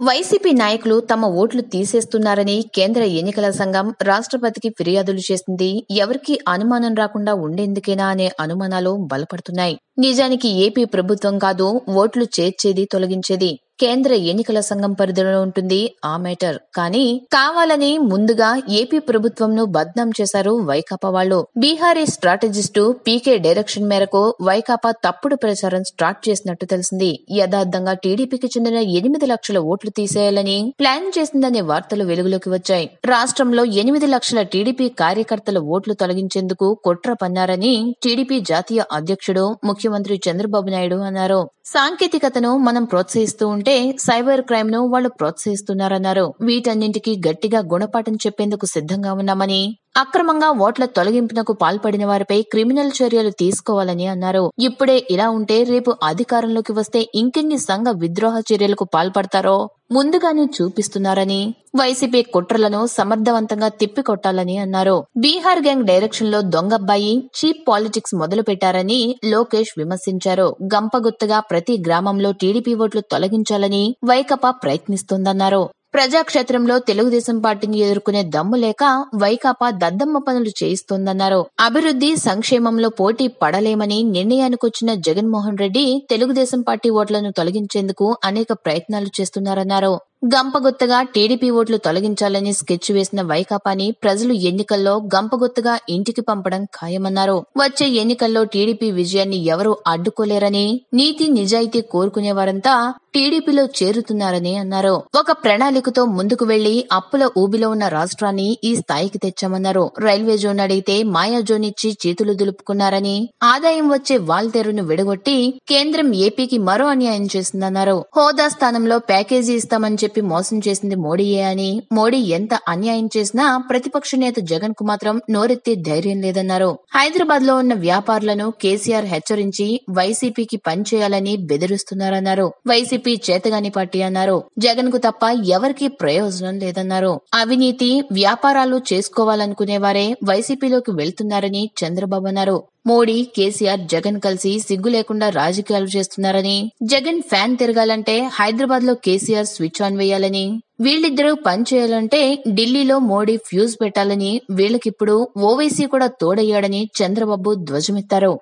YCP నాయకులు తమ ఓట్లు తీసేస్తున్నారని కేంద్ర ఎన్నికల సంఘం రాష్ట్రపతికి ఫిర్యాదులు చేసింది. ఎవరికీ అనుమానం రాకుండా ఉండేందుకేనా అనే అనుమానాలు బలపడుతున్నాయి. నిజానికి ఏపీ ప్రభుత్వం కాదు ఓట్లు చేర్చేది తొలగించేది. కేంద్ర ఎన్నికల సంఘం పరిధిలో ఉంటుంది ఆ మేటర్ కానీ కావాలని ముందుగా ఏపీ ప్రభుత్వంను బద్నాం చేశారు వైకాపా వాళ్ళు. బీహారీ స్ట్రాటజిస్టు పీకే డైరెక్షన్ మేరకు వైకాపా తప్పుడు ప్రచారం స్టార్ట్ చేసినట్టు తెలిసింది. యథార్థంగా టీడీపీకి చెందిన ఎనిమిది లక్షల ఓట్లు తీసేయాలని ప్లాన్ చేసిందనే వార్తలు వెలుగులోకి వచ్చాయి. రాష్ట్రంలో ఎనిమిది లక్షల టీడీపీ కార్యకర్తల ఓట్లు తొలగించేందుకు కుట్ర పన్నారని టీడీపీ జాతీయ అధ్యక్షుడు ముఖ్యమంత్రి చంద్రబాబు నాయుడు అన్నారు. సాంకేతికతను మనం ప్రోత్సహిస్తూ ఉంటే సైబర్ క్రైమ్ను వాళ్ళు ప్రోత్సహిస్తున్నారన్నారు. వీటన్నింటికి గట్టిగా గుణపాఠం చెప్పేందుకు సిద్ధంగా ఉన్నామని అక్రమంగా ఓట్ల తొలగింపునకు పాల్పడిన వారిపై క్రిమినల్ చర్యలు తీసుకోవాలని అన్నారు. ఇప్పుడే ఇలా ఉంటే రేపు అధికారంలోకి వస్తే ఇంకెన్ని సంఘ విద్రోహ చర్యలకు పాల్పడతారో ముందుగానే చూపిస్తున్నారని. వైసీపీ కుట్రలను సమర్థవంతంగా తిప్పికొట్టాలని అన్నారు. బీహార్ గ్యాంగ్ డైరెక్షన్లో దొంగబ్బాయి చీప్ పాలిటిక్స్ మొదలు పెట్టారని లోకేష్ విమర్శించారు. గంపగుత్తగా ప్రతి గ్రామంలో టీడీపీ ఓట్లు తొలగించాలని వైకపా ప్రయత్నిస్తోందన్నారు. ప్రజాక్షేత్రంలో తెలుగుదేశం పార్టీని ఎదుర్కొనే దమ్ము లేక వైకాపా దద్దమ్మ పనులు చేయిస్తోందన్నారు. అభివృద్ధి సంక్షేమంలో పోటీ పడలేమని నిర్ణయానికొచ్చిన జగన్మోహన్ రెడ్డి తెలుగుదేశం పార్టీ ఓట్లను తొలగించేందుకు అనేక ప్రయత్నాలు చేస్తున్నారన్నారు. గంపగుత్తగా టీడీపీ ఓట్లు తొలగించాలని స్కెచ్ వేసిన వైకాపాని ప్రజలు ఎన్నికల్లో గంపగుత్తగా ఇంటికి పంపడం ఖాయమన్నారు. వచ్చే ఎన్నికల్లో టీడీపీ విజయాన్ని ఎవరూ అడ్డుకోలేరని నీతి నిజాయితీ కోరుకునేవారంతా టీడీపీలో చేరుతున్నారని అన్నారు. ఒక ప్రణాళికతో ముందుకు వెళ్ళి అప్పుల ఊబిలో ఉన్న రాష్ట్రాన్ని ఈ స్థాయికి తెచ్చామన్నారు. రైల్వే జోన్ అడిగితే మాయా జోన్ ఇచ్చి చేతులు దులుపుకున్నారని ఆదాయం వచ్చే వాల్తేరును విడగొట్టి కేంద్రం ఏపీకి మరో అన్యాయం చేసిందన్నారు. హోదా స్థానంలో ప్యాకేజీ ఇస్తామని చెప్పి మోసం చేసింది మోడీయే అని మోడీ ఎంత అన్యాయం చేసినా ప్రతిపక్ష నేత జగన్కు మాత్రం నోరెత్తే ధైర్యం లేదన్నారు. హైదరాబాద్లో ఉన్న వ్యాపారులను కేసీఆర్ హెచ్చరించి వైసీపీకి పనిచేయాలని బెదిరిస్తున్నారన్నారు. వైసీపీ చేతగాని పార్టీ అన్నారు. జగన్కు తప్ప ఎవరికీ ప్రయోజనం లేదన్నారు. అవినీతి వ్యాపారాలు చేసుకోవాలనుకునేవారే వైసీపీలోకి వెళ్తున్నారని చంద్రబాబు అన్నారు. మోడీ కేసీఆర్ జగన్ కలిసి సిగ్గు లేకుండా రాజకీయాలు చేస్తున్నారని జగన్ ఫ్యాన్ తిరగాలంటే హైదరాబాద్లో కేసీఆర్ స్విచ్ ఆన్ వేయాలని వీళ్ళిద్దరూ పనిచేయాలంటే ఢిల్లీలో మోడీ ఫ్యూజ్ పెట్టాలని వీళ్ళకిప్పుడు ఓవైసీ కూడా తోడయ్యాడని చంద్రబాబు ధ్వజమెత్తారు.